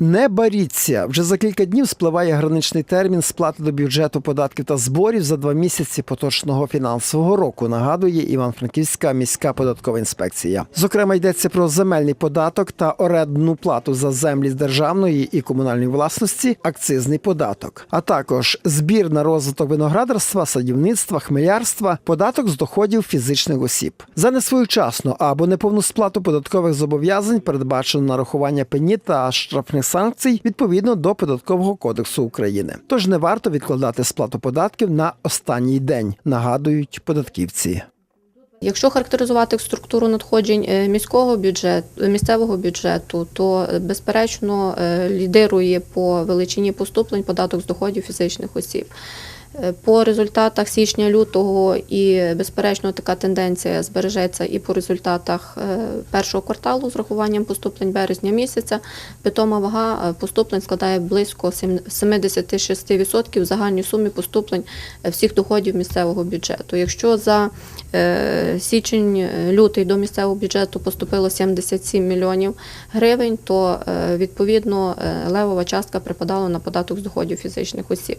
Не боріться. Вже за кілька днів спливає граничний термін сплати до бюджету податків та зборів за два місяці поточного фінансового року. Нагадує Іван-Франківська міська податкова інспекція. Зокрема, йдеться про земельний податок та орендну плату за землі з державної і комунальної власності, акцизний податок, а також збір на розвиток виноградарства, садівництва, хмелярства, податок з доходів фізичних осіб. За несвоєчасну або неповну сплату податкових зобов'язань передбачено нарахування пені та штрафних санкцій відповідно до податкового кодексу України. Тож не варто відкладати сплату податків на останній день, нагадують податківці. Якщо характеризувати структуру надходжень е, міського бюджету, місцевого бюджету, то е, безперечно е, лідирує по величині поступлень податок з доходів фізичних осіб. Е, По результатах січня-лютого і безперечно така тенденція збережеться і по результатах е, першого кварталу з рахуванням поступлень березня місяця. Питома вага е, поступлень складає близько 76% в загальній сумі поступлень всіх доходів місцевого бюджету. Якщо за е, січень е, лютий до місцевого бюджету поступило 77 мільйонів гривень, то відповідно левова частка припадала на податок з доходів фізичних осіб.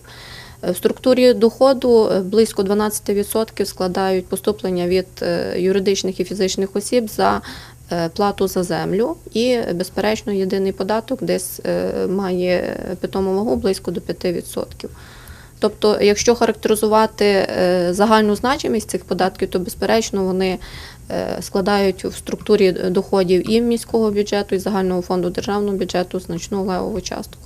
В структурі доходу е, близько 12% складають поступлення від е, юридичних і фізичних осіб за е, плату за землю, і, безперечно, єдиний податок десь має питому вагу близько до 5%. Тобто, якщо характеризувати загальну значимість цих податків, то безперечно вони складають в структурі доходів і міського бюджету, і загального фонду державного бюджету значну левову частку.